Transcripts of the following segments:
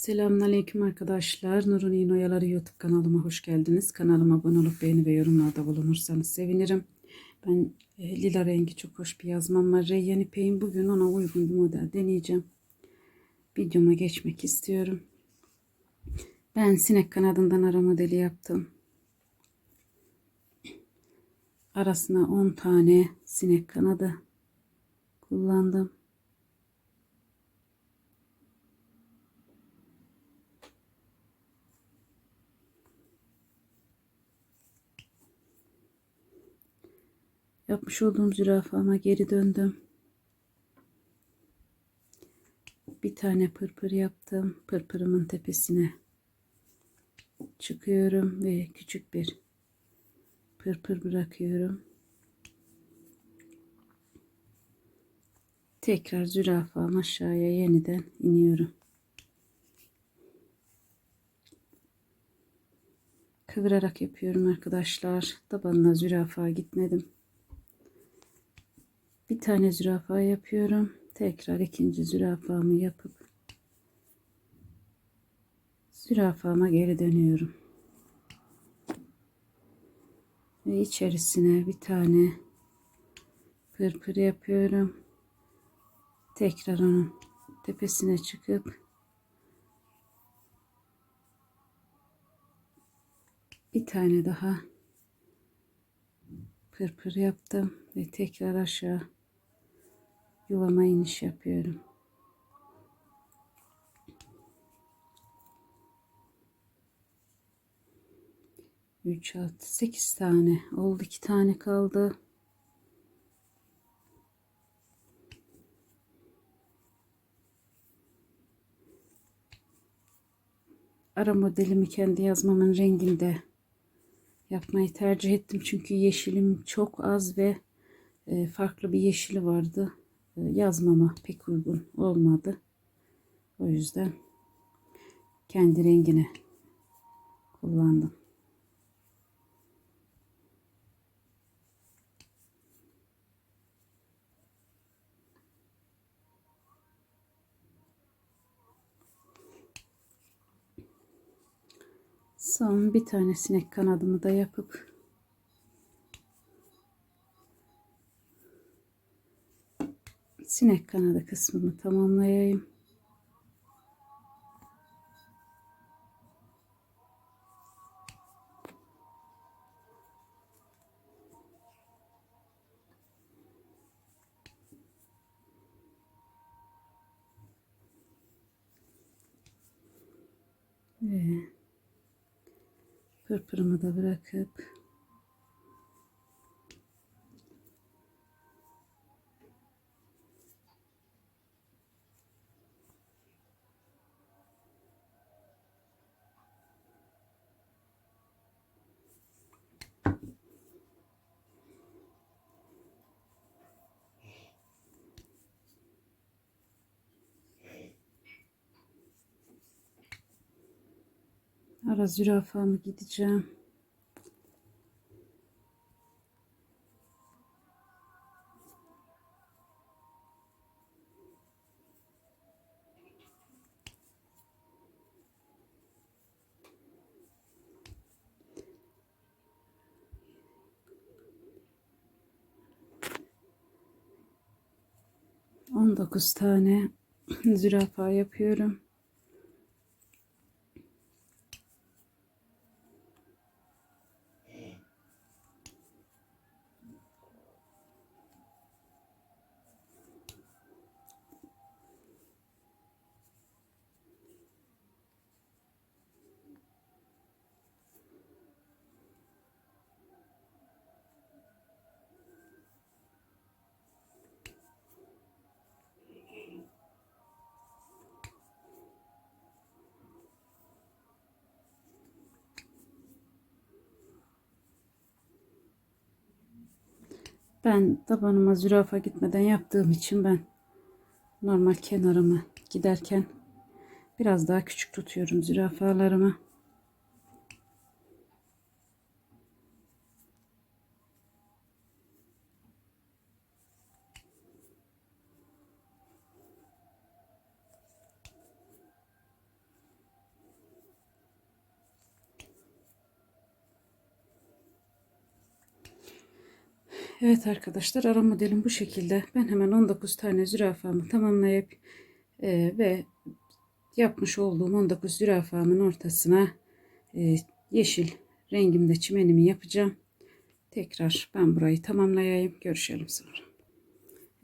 Selamünaleyküm arkadaşlar. Nurun İğne Oyaları YouTube kanalıma hoş geldiniz. Kanalıma abone olup beğeni ve yorumlarda bulunursanız sevinirim. Ben e, lila rengi çok hoş bir yazmam var. Reyyan ipeğin bugün ona uygun bir model deneyeceğim. Videoma geçmek istiyorum. Ben sinek kanadından ara modeli yaptım. Arasına 10 tane sinek kanadı kullandım. Yapmış olduğum zürafama geri döndüm. Bir tane pırpır yaptım. Pırpırımın tepesine çıkıyorum ve küçük bir pırpır bırakıyorum. Tekrar zürafam aşağıya yeniden iniyorum. Kıvırarak yapıyorum arkadaşlar. Tabanına zürafa gitmedim. Bir tane zürafa yapıyorum. Tekrar ikinci zürafamı yapıp zürafama geri dönüyorum. Ve içerisine bir tane pırpır yapıyorum. Tekrar onun tepesine çıkıp bir tane daha pırpır yaptım ve tekrar aşağı yuvama iniş yapıyorum. Üç, altı, sekiz tane oldu. iki tane kaldı. Ara modelimi kendi yazmamın renginde yapmayı tercih ettim. Çünkü yeşilim çok az ve e, farklı bir yeşili vardı. E, yazmama pek uygun olmadı. O yüzden kendi rengine kullandım. Son bir tane sinek kanadımı da yapıp sinek kanadı kısmını tamamlayayım. Ve pırpırımı da bırakıp Ara zürafamı gideceğim. On dokuz tane zürafa yapıyorum. Ben tabanıma zürafa gitmeden yaptığım için ben normal kenarımı giderken biraz daha küçük tutuyorum zürafalarımı. Evet arkadaşlar ara modelim bu şekilde. Ben hemen 19 tane zürafamı tamamlayıp e, ve yapmış olduğum 19 zürafamın ortasına e, yeşil rengimde çimenimi yapacağım. Tekrar ben burayı tamamlayayım. Görüşelim sonra.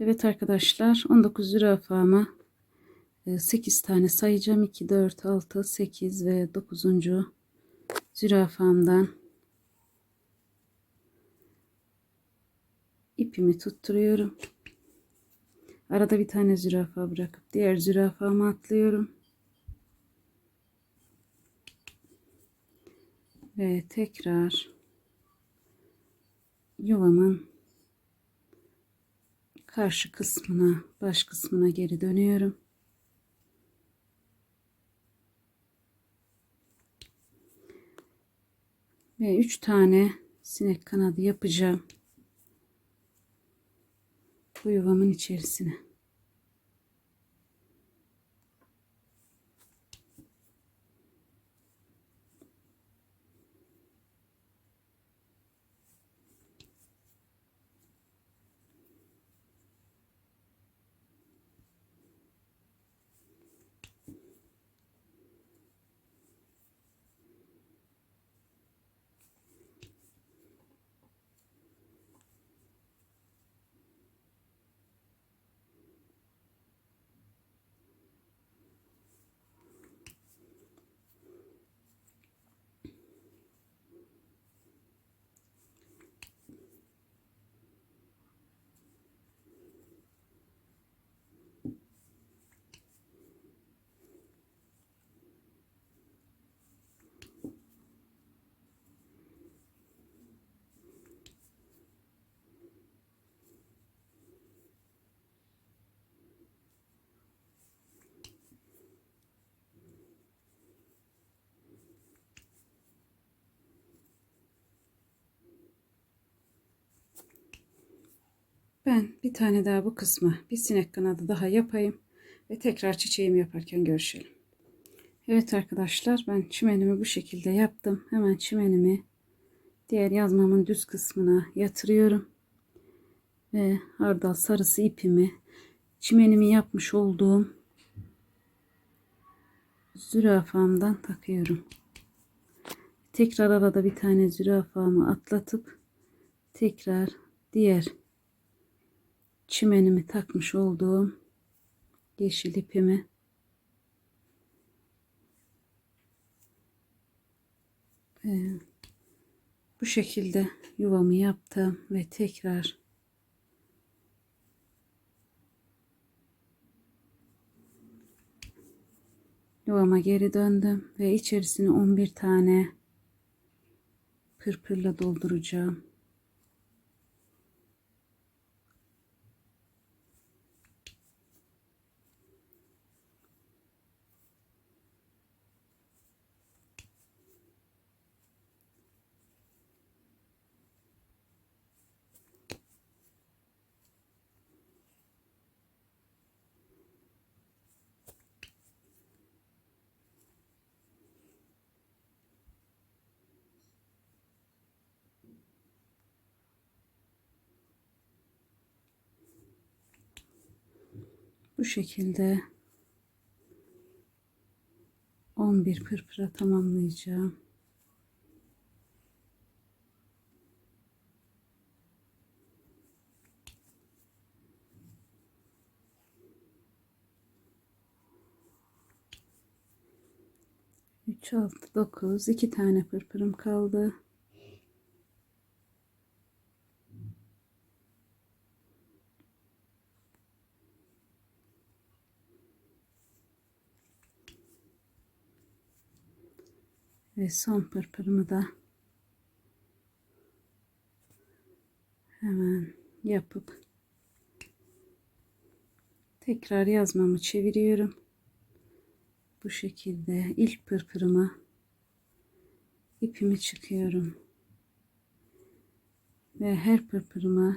Evet arkadaşlar 19 zürafamı 8 tane sayacağım. 2, 4, 6, 8 ve 9. zürafamdan ipimi tutturuyorum. Arada bir tane zürafa bırakıp diğer zürafama atlıyorum. Ve tekrar yuvamın karşı kısmına, baş kısmına geri dönüyorum. Ve 3 tane sinek kanadı yapacağım. Yuvamın içerisine. Ben bir tane daha bu kısmı bir sinek kanadı daha yapayım ve tekrar çiçeğimi yaparken görüşelim. Evet arkadaşlar ben çimenimi bu şekilde yaptım. Hemen çimenimi diğer yazmamın düz kısmına yatırıyorum. Ve hardal sarısı ipimi çimenimi yapmış olduğum zürafamdan takıyorum. Tekrar arada bir tane zürafamı atlatıp tekrar diğer çimenimi takmış olduğum yeşil ipimi e, bu şekilde yuvamı yaptım ve tekrar yuvama geri döndüm ve içerisine 11 tane pırpırla dolduracağım. Şekilde 11 pırpıra tamamlayacağım. Üç, altı, dokuz. iki tane pırpırım kaldı. Ve son pırpırımı da hemen yapıp tekrar yazmamı çeviriyorum. Bu şekilde ilk pırpırıma ipimi çıkıyorum. Ve her pırpırıma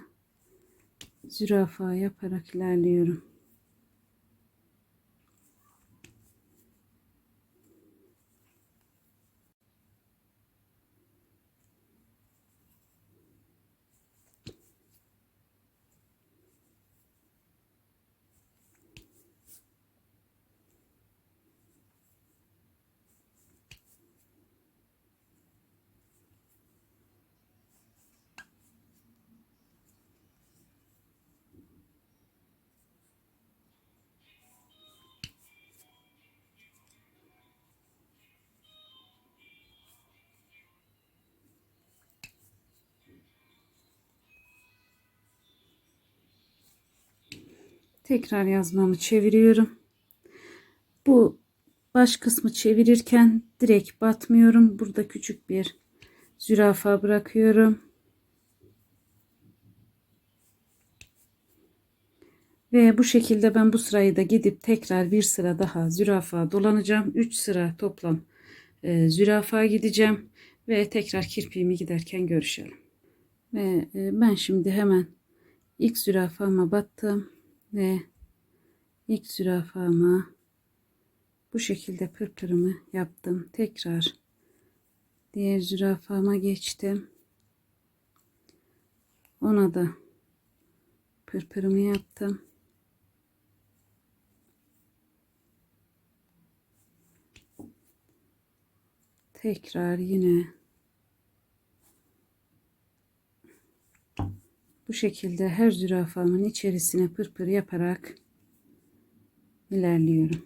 zürafa yaparak ilerliyorum. Tekrar yazmamı çeviriyorum. Bu baş kısmı çevirirken direkt batmıyorum. Burada küçük bir zürafa bırakıyorum. Ve bu şekilde ben bu sırayı da gidip tekrar bir sıra daha zürafa dolanacağım. 3 sıra toplam e, zürafa gideceğim. Ve tekrar kirpiğimi giderken görüşelim. Ve e, ben şimdi hemen ilk zürafama battım. Ve ilk zürafama bu şekilde pırpırımı yaptım. Tekrar diğer zürafama geçtim. Ona da pırpırımı yaptım. Tekrar yine bu şekilde her zürafamın içerisine pırpır yaparak ilerliyorum.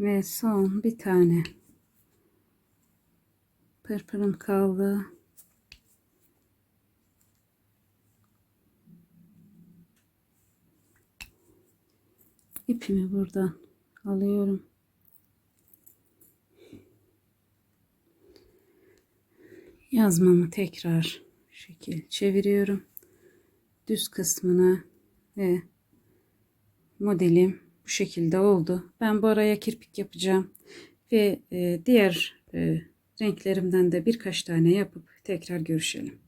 Ve son bir tane pırpırım kaldı. İpimi buradan alıyorum. Yazmamı tekrar şekil çeviriyorum. Düz kısmına ve modelim bu şekilde oldu. Ben bu araya kirpik yapacağım ve e, diğer e, renklerimden de birkaç tane yapıp tekrar görüşelim.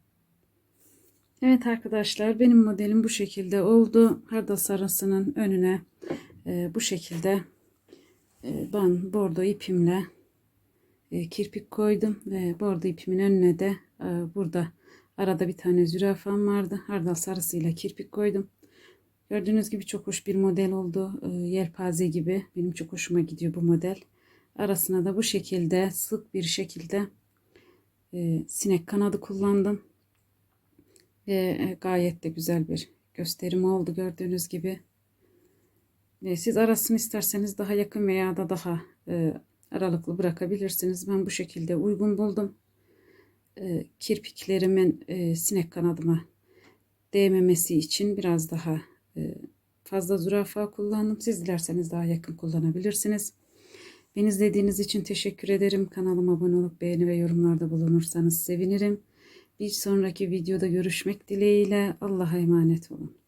Evet arkadaşlar benim modelim bu şekilde oldu. Hardal sarısının önüne e, bu şekilde e, ben bordo ipimle e, kirpik koydum ve bordo ipimin önüne de e, burada arada bir tane zürafam vardı. Hardal sarısıyla kirpik koydum. Gördüğünüz gibi çok hoş bir model oldu. E, yelpaze gibi. Benim çok hoşuma gidiyor bu model. Arasına da bu şekilde sık bir şekilde e, sinek kanadı kullandım. Ve e, gayet de güzel bir gösterim oldu gördüğünüz gibi. Siz arasını isterseniz daha yakın veya da daha e, aralıklı bırakabilirsiniz. Ben bu şekilde uygun buldum. Kirpiklerimin sinek kanadıma değmemesi için biraz daha fazla zürafa kullandım. Siz dilerseniz daha yakın kullanabilirsiniz. Beni izlediğiniz için teşekkür ederim. Kanalıma abone olup beğeni ve yorumlarda bulunursanız sevinirim. Bir sonraki videoda görüşmek dileğiyle. Allah'a emanet olun.